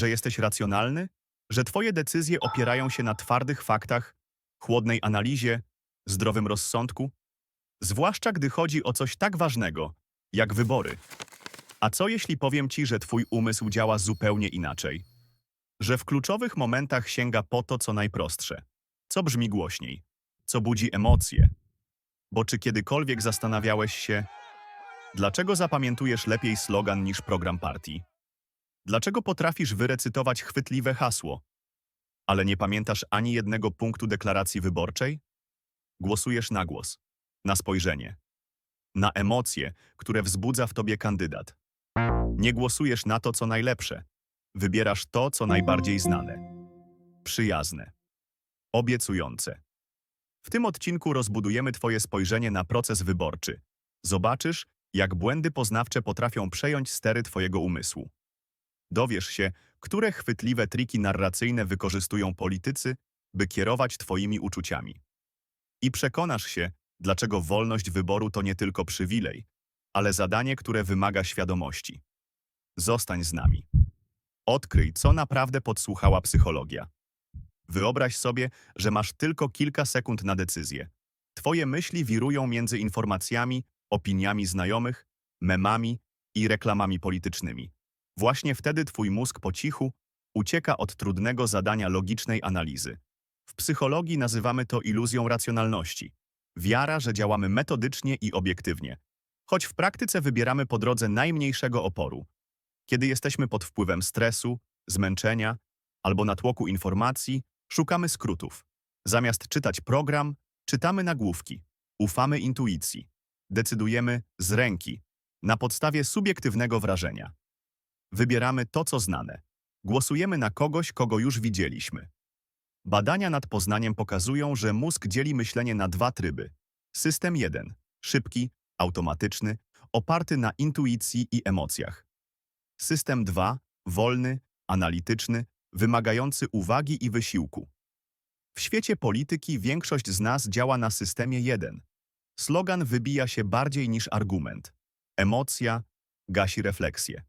że jesteś racjonalny? Że twoje decyzje opierają się na twardych faktach, chłodnej analizie, zdrowym rozsądku? Zwłaszcza gdy chodzi o coś tak ważnego, jak wybory. A co jeśli powiem ci, że twój umysł działa zupełnie inaczej? Że w kluczowych momentach sięga po to, co najprostsze, co brzmi głośniej, co budzi emocje. Bo czy kiedykolwiek zastanawiałeś się, dlaczego zapamiętujesz lepiej slogan niż program partii? Dlaczego potrafisz wyrecytować chwytliwe hasło, ale nie pamiętasz ani jednego punktu deklaracji wyborczej? Głosujesz na głos, na spojrzenie, na emocje, które wzbudza w tobie kandydat. Nie głosujesz na to, co najlepsze. Wybierasz to, co najbardziej znane. Przyjazne. Obiecujące. W tym odcinku rozbudujemy Twoje spojrzenie na proces wyborczy. Zobaczysz, jak błędy poznawcze potrafią przejąć stery Twojego umysłu. Dowiesz się, które chwytliwe triki narracyjne wykorzystują politycy, by kierować Twoimi uczuciami. I przekonasz się, dlaczego wolność wyboru to nie tylko przywilej, ale zadanie, które wymaga świadomości. Zostań z nami. Odkryj, co naprawdę podsłuchała psychologia. Wyobraź sobie, że masz tylko kilka sekund na decyzję. Twoje myśli wirują między informacjami, opiniami znajomych, memami i reklamami politycznymi. Właśnie wtedy twój mózg po cichu ucieka od trudnego zadania logicznej analizy. W psychologii nazywamy to iluzją racjonalności. Wiara, że działamy metodycznie i obiektywnie, choć w praktyce wybieramy po drodze najmniejszego oporu. Kiedy jesteśmy pod wpływem stresu, zmęczenia albo natłoku informacji, szukamy skrótów. Zamiast czytać program, czytamy nagłówki. Ufamy intuicji. Decydujemy z ręki, na podstawie subiektywnego wrażenia. Wybieramy to, co znane. Głosujemy na kogoś, kogo już widzieliśmy. Badania nad poznaniem pokazują, że mózg dzieli myślenie na dwa tryby. System 1 szybki, automatyczny, oparty na intuicji i emocjach. System 2 wolny, analityczny, wymagający uwagi i wysiłku. W świecie polityki większość z nas działa na systemie 1. Slogan wybija się bardziej niż argument. Emocja gasi refleksję.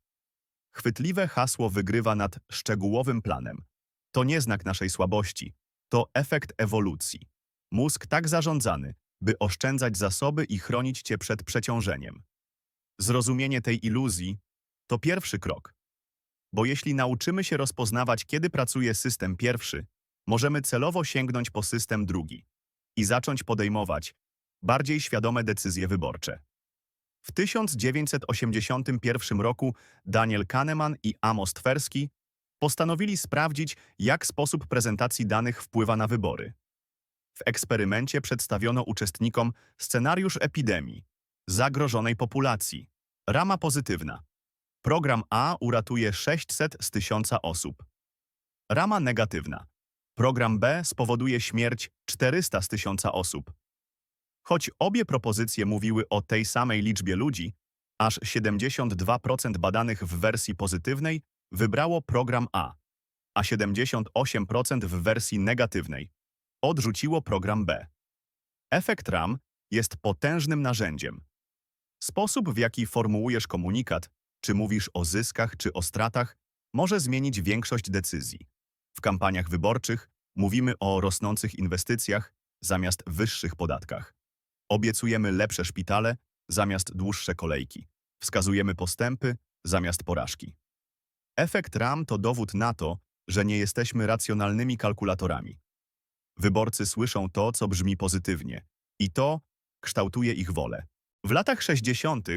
Chwytliwe hasło wygrywa nad szczegółowym planem. To nie znak naszej słabości, to efekt ewolucji. Mózg tak zarządzany, by oszczędzać zasoby i chronić cię przed przeciążeniem. Zrozumienie tej iluzji to pierwszy krok. Bo jeśli nauczymy się rozpoznawać, kiedy pracuje system pierwszy, możemy celowo sięgnąć po system drugi i zacząć podejmować bardziej świadome decyzje wyborcze. W 1981 roku Daniel Kahneman i Amos Tversky postanowili sprawdzić, jak sposób prezentacji danych wpływa na wybory. W eksperymencie przedstawiono uczestnikom scenariusz epidemii, zagrożonej populacji, rama pozytywna. Program A uratuje 600 z 1000 osób. Rama negatywna. Program B spowoduje śmierć 400 z 1000 osób. Choć obie propozycje mówiły o tej samej liczbie ludzi, aż 72% badanych w wersji pozytywnej wybrało program A, a 78% w wersji negatywnej odrzuciło program B. Efekt RAM jest potężnym narzędziem. Sposób, w jaki formułujesz komunikat, czy mówisz o zyskach, czy o stratach, może zmienić większość decyzji. W kampaniach wyborczych mówimy o rosnących inwestycjach zamiast wyższych podatkach. Obiecujemy lepsze szpitale zamiast dłuższe kolejki. Wskazujemy postępy zamiast porażki. Efekt RAM to dowód na to, że nie jesteśmy racjonalnymi kalkulatorami. Wyborcy słyszą to, co brzmi pozytywnie i to kształtuje ich wolę. W latach 60.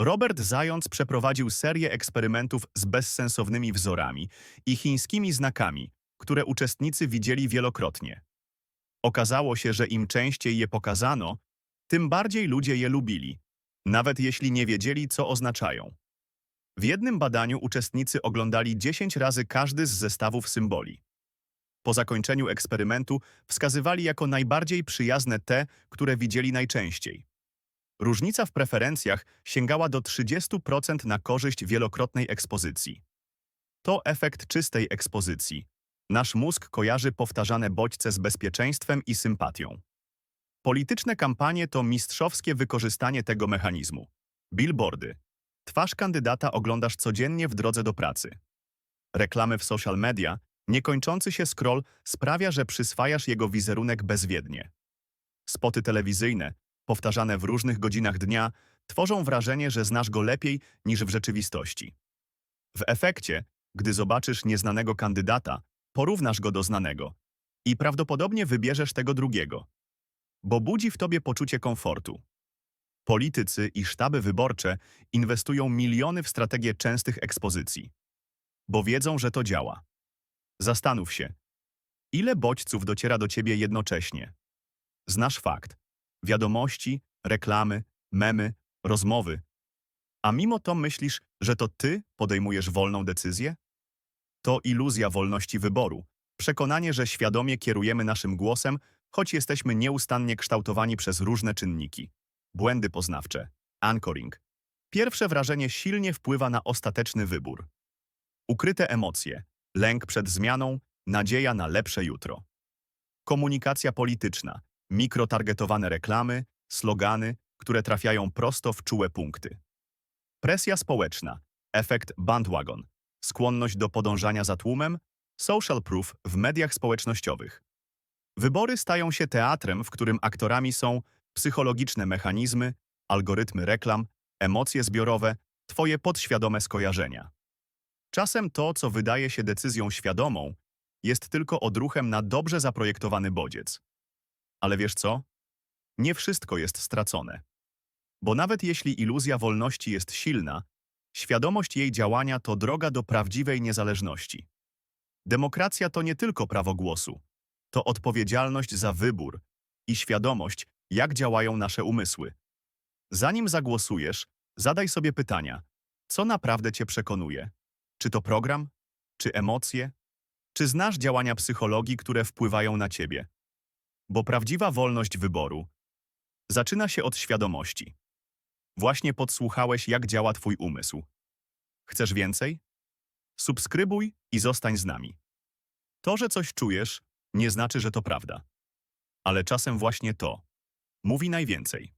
Robert Zając przeprowadził serię eksperymentów z bezsensownymi wzorami i chińskimi znakami, które uczestnicy widzieli wielokrotnie. Okazało się, że im częściej je pokazano, tym bardziej ludzie je lubili, nawet jeśli nie wiedzieli, co oznaczają. W jednym badaniu uczestnicy oglądali 10 razy każdy z zestawów symboli. Po zakończeniu eksperymentu wskazywali jako najbardziej przyjazne te, które widzieli najczęściej. Różnica w preferencjach sięgała do 30% na korzyść wielokrotnej ekspozycji. To efekt czystej ekspozycji. Nasz mózg kojarzy powtarzane bodźce z bezpieczeństwem i sympatią. Polityczne kampanie to mistrzowskie wykorzystanie tego mechanizmu. Billboardy. Twarz kandydata oglądasz codziennie w drodze do pracy. reklamy w social media, niekończący się scroll sprawia, że przyswajasz jego wizerunek bezwiednie. Spoty telewizyjne, powtarzane w różnych godzinach dnia, tworzą wrażenie, że znasz go lepiej niż w rzeczywistości. W efekcie, gdy zobaczysz nieznanego kandydata, porównasz go do znanego i prawdopodobnie wybierzesz tego drugiego, bo budzi w tobie poczucie komfortu. Politycy i sztaby wyborcze inwestują miliony w strategię częstych ekspozycji, bo wiedzą, że to działa. Zastanów się, ile bodźców dociera do ciebie jednocześnie. Znasz fakt. Wiadomości, reklamy, memy, rozmowy. A mimo to myślisz, że to ty podejmujesz wolną decyzję? To iluzja wolności wyboru. Przekonanie, że świadomie kierujemy naszym głosem, choć jesteśmy nieustannie kształtowani przez różne czynniki. Błędy poznawcze. Anchoring. Pierwsze wrażenie silnie wpływa na ostateczny wybór. Ukryte emocje. Lęk przed zmianą, nadzieja na lepsze jutro. Komunikacja polityczna. Mikrotargetowane reklamy, slogany, które trafiają prosto w czułe punkty. Presja społeczna. Efekt bandwagon. Skłonność do podążania za tłumem, social proof w mediach społecznościowych. Wybory stają się teatrem, w którym aktorami są psychologiczne mechanizmy, algorytmy reklam, emocje zbiorowe, twoje podświadome skojarzenia. Czasem to, co wydaje się decyzją świadomą, jest tylko odruchem na dobrze zaprojektowany bodziec. Ale wiesz co? Nie wszystko jest stracone. Bo nawet jeśli iluzja wolności jest silna, świadomość jej działania to droga do prawdziwej niezależności. Demokracja to nie tylko prawo głosu, to odpowiedzialność za wybór i świadomość, jak działają nasze umysły. Zanim zagłosujesz, zadaj sobie pytania: co naprawdę cię przekonuje? Czy to program? Czy emocje? Czy znasz działania psychologii, które wpływają na ciebie? Bo prawdziwa wolność wyboru zaczyna się od świadomości. Właśnie podsłuchałeś, jak działa twój umysł. Chcesz więcej? Subskrybuj i zostań z nami. To, że coś czujesz, nie znaczy, że to prawda. Ale czasem właśnie to mówi najwięcej.